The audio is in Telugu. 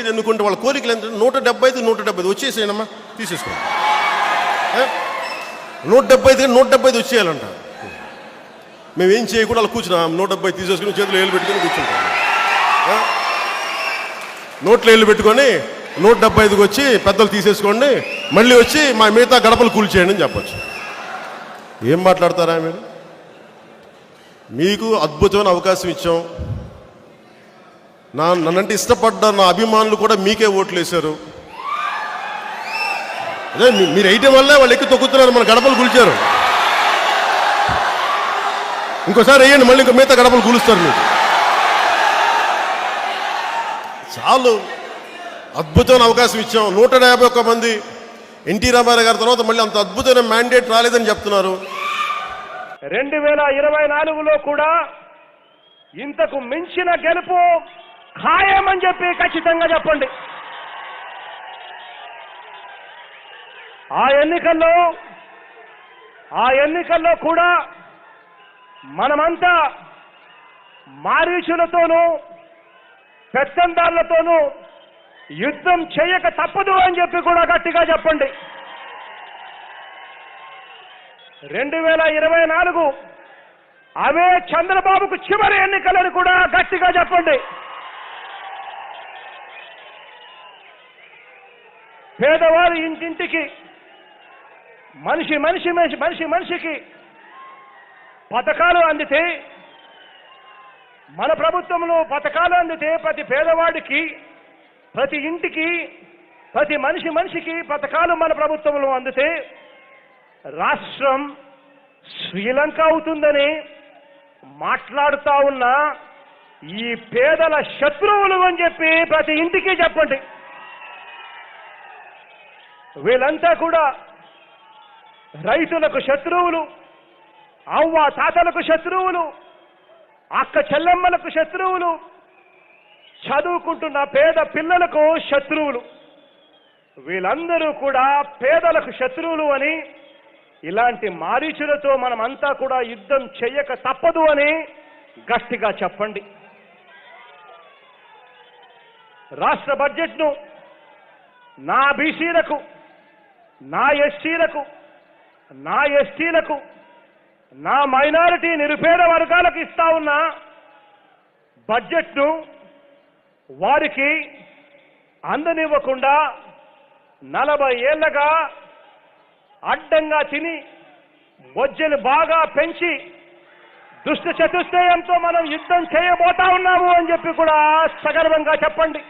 వైసీపీని ఎన్నుకుంటే వాళ్ళ కోరికలు ఎంత? నూట డెబ్బై ఐదు నూట డెబ్బై ఐదు వచ్చేసేయనమ్మా తీసేసుకోండి నూట డెబ్బై ఐదు నూట డెబ్బై ఐదు వచ్చేయాలంట. మేము ఏం చేయకుండా అలా కూర్చున్నాం. నూట డెబ్బై తీసేసుకుని చేతులు ఏళ్ళు పెట్టుకొని కూర్చుంటాం. నోట్లో ఏళ్ళు పెట్టుకొని నూట డెబ్బై ఐదుకి వచ్చి పెద్దలు తీసేసుకోండి. మళ్ళీ వచ్చి మా మిగతా గడపలు కూల్చేయండి అని చెప్పచ్చు. ఏం మాట్లాడతారా మీరు? మీకు అద్భుతమైన అవకాశం ఇచ్చాం. నా నన్నంటే ఇష్టపడ్డ నా అభిమానులు కూడా మీకే ఓట్లు వేశారు అదే మీరు వేయటం వల్లే వాళ్ళు ఎక్కి తొక్కుతున్నారు మన గడపలు కూల్చారు ఇంకోసారి వేయండి మళ్ళీ ఇంకో మిగతా గడపలు కూలుస్తారు మీకు. చాలు. అద్భుతమైన అవకాశం ఇచ్చాం. నూట యాభై ఒక్క మంది ఎన్టీ రామారావు గారి తర్వాత మళ్ళీ అంత అద్భుతమైన మ్యాండేట్ రాలేదని చెప్తున్నారు. రెండు వేల ఇరవై నాలుగులో కూడా ఇంతకు మించిన గెలుపు ఖాయమని చెప్పి ఖచ్చితంగా చెప్పండి. ఆ ఎన్నికల్లో ఆ ఎన్నికల్లో కూడా మనమంతా మారీచులతోనూ పెత్తందారులతోనూ యుద్ధం చేయక తప్పదు అని చెప్పి కూడా గట్టిగా చెప్పండి. రెండు వేల ఇరవై నాలుగు అవే చంద్రబాబుకు చివరి ఎన్నికలని కూడా గట్టిగా చెప్పండి. పేదవారు ఇంటింటికి మనిషి మనిషి మనిషి మనిషి మనిషికి పథకాలు అందితే మన ప్రభుత్వంలో పథకాలు అందితే ప్రతి పేదవాడికి ప్రతి ఇంటికి ప్రతి మనిషి మనిషికి పథకాలు మన ప్రభుత్వంలో అందితే రాష్ట్రం శ్రీలంక అవుతుందని మాట్లాడుతా ఉన్న ఈ పేదల శత్రువులు అని చెప్పి ప్రతి ఇంటికి చెప్పండి. వీళ్ళంతా కూడా రైతులకు శత్రువులు అవ్వ తాతలకు శత్రువులు అక్క చెల్లెమ్మలకు శత్రువులు చదువుకుంటున్న పేద పిల్లలకు శత్రువులు. వీళ్ళందరూ కూడా పేదలకు శత్రువులు అని ఇలాంటి మారీచులతో మనమంతా కూడా యుద్ధం చెయ్యక తప్పదు అని గట్టిగా చెప్పండి. రాష్ట్ర బడ్జెట్ను నా బీసీలకు నా ఎస్టీలకు నా ఎస్టీలకు నా మైనారిటీ నిరుపేద వర్గాలకు ఇస్తా ఉన్న బడ్జెట్ను వారికి అందనివ్వకుండా నలభై ఏళ్ళగా అడ్డంగా తిని బొజ్జలు బాగా పెంచి దుష్ట చతుష్టయంతో మనం యుద్ధం చేయబోతా ఉన్నాము అని చెప్పి కూడా సగర్వంగా చెప్పండి.